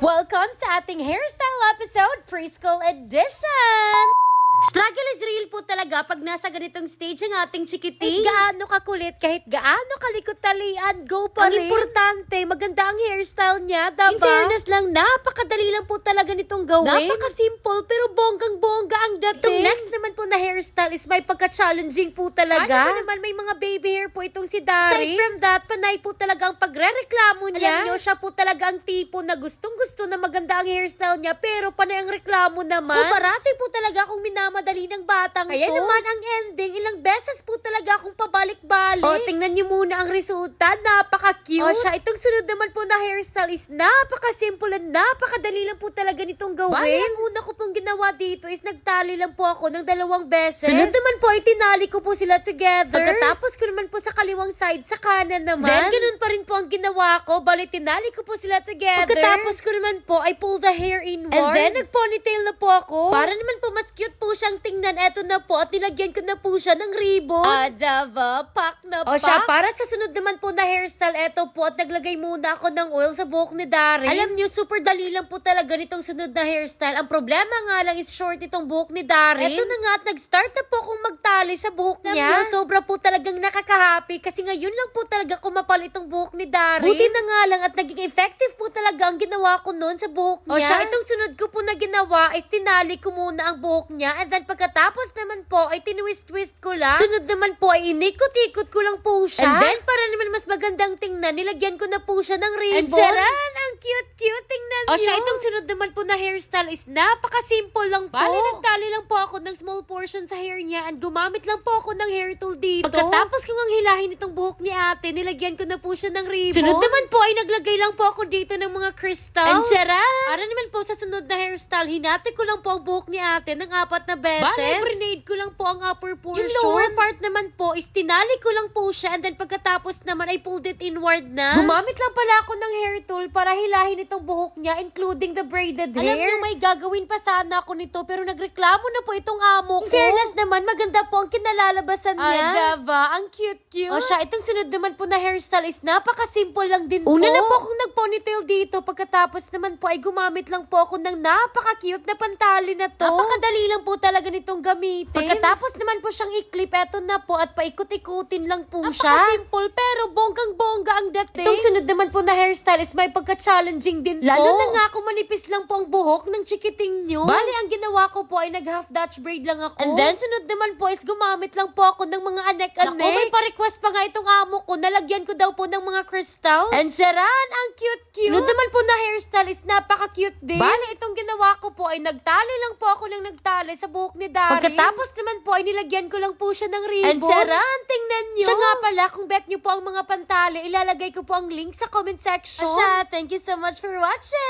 Welcome sa ating hairstyle episode, preschool edition! Struggle is real po talaga pag nasa ganitong stage ang ating chikiting. Gaano kakulit, kahit gaano kalikot talian, go pa Ang rin. importante, maganda ang hairstyle niya, diba? In fairness lang, napakadali lang po talaga nitong gawin. Napaka-simple, pero bonggang-bongga ang dating. Itong next naman po na hairstyle is may pagka-challenging po talaga. Ano naman, may mga baby hair po itong si Dari. Aside from that, panay po talaga ang pagre-reklamo niya. Alam niyo, siya po talaga ang tipo na gustong-gusto na maganda ang hairstyle niya, pero panay ang reklamo naman. Kung parati po talaga akong minamadali ng batang Kaya to. naman ang ending, ilang beses po talaga akong pabalik-balik. O, tingnan niyo muna ang resulta. Napaka-cute. O, siya, itong sunod naman po na hairstyle is napaka-simple at napakadali lang po talaga nitong gawin. Bali, ang una ko pong ginawa dito is nagtali lang po ako ng dalawang beses. Sunod naman po, itinali ko po sila together. Pagkatapos ko naman po sa kaliwang side, sa kanan naman. Then, ganun pa rin po ang ginawa ko. Bali, tinali ko po sila together. Pagkatapos ko naman po, I pull the hair inward. And then, nag-ponytail na po ako. Para naman po, mas cute po siyang tingnan. Eto na po, at nilagyan ko na po siya ng ribbon. Adava, pak na O pak. siya, para sa sunod naman po na hairstyle, eto po, at naglagay muna ako ng oil sa buhok ni Dari. Alam niyo, super dali lang po talaga nitong sunod na hairstyle. Ang problema nga lang is short itong buhok ni Dari. Eto na nga, at nag-start na po akong magtali sa buhok Alam niya. niyo, sobra po talagang nakaka-happy kasi ngayon lang po talaga kumapal itong buhok ni Dari. Buti na nga lang at naging effective po talaga ang ginawa ko noon sa buhok niya. O siya, itong sunod ko po na ginawa is tinali ko muna ang buhok niya and then pagkatapos naman po ay tinwist-twist ko lang. Sunod naman po ay inikot-ikot ko lang po siya. And then para naman mas magandang tingnan, nilagyan ko na po siya ng ribbon. And charan, ang cute-cute, O niyo. siya, itong sunod naman po na hairstyle is napaka-simple lang po. Bali, nagtali lang po ako ng small portion sa hair niya and gumamit lang po ako ng hair tool dito. Pagkatapos kong ang hilahin itong buhok ni ate, nilagyan ko na po siya ng ribbon. Sunod naman po ay naglagay lang po ako dito ng mga crystals. And charan! Para naman po sa sunod na hairstyle, hinati ko lang po ang buhok ni ate ng apat na beses. Bali, grenade ko lang po ang upper portion. Yung Yung lower part naman po is tinali ko lang po siya and then pagkatapos naman ay pulled it inward na. Gumamit lang pala ako ng hair tool para hilahin itong buhok niya including the braided hair. Alam niyo, may gagawin pa sana ako nito pero nagreklamo na po itong amo ko. In fairness naman, maganda po ang kinalalabasan niya. Ay, diba? Ang cute-cute. O siya, itong sunod naman po na hairstyle is napaka-simple lang din po. Una na po akong nag-ponytail dito. Pagkatapos naman po ay gumamit lang po ako ng napaka-cute na pantali na to. Napakadali lang po talaga nitong gamitin. Pagkatapos naman po siyang i-clip, eto na po at paikot-ikutin lang po siya. Napaka-simple pero bonggang-bongga ang dating. Itong sunod naman po na hairstyle is may pagka-challenging din Lalo po. na nga kung manipis lang po ang buhok ng chikiting nyo. Bali, ang ginawa ko po ay nag-half Dutch braid lang ako. And then, sunod naman po is gumamit lang po ako ng mga anek-anek. Naku, may pa-request pa nga itong amo ko. Nalagyan ko daw po ng mga crystals. And charan, ang cute-cute. Sunod naman po na hairstyle is napaka-cute din. Bali, itong ginawa ko po ay nagtali lang po ako ng nagtali sa buhok ni Dari. Pagkatapos naman po ay nilagyan ko lang po siya ng ribbon. And charan, tingnan nyo. Siya nga pala, kung bet nyo po ang mga pantali, ilalagay ko po ang link sa comment section. Asya, thank you so much for watching!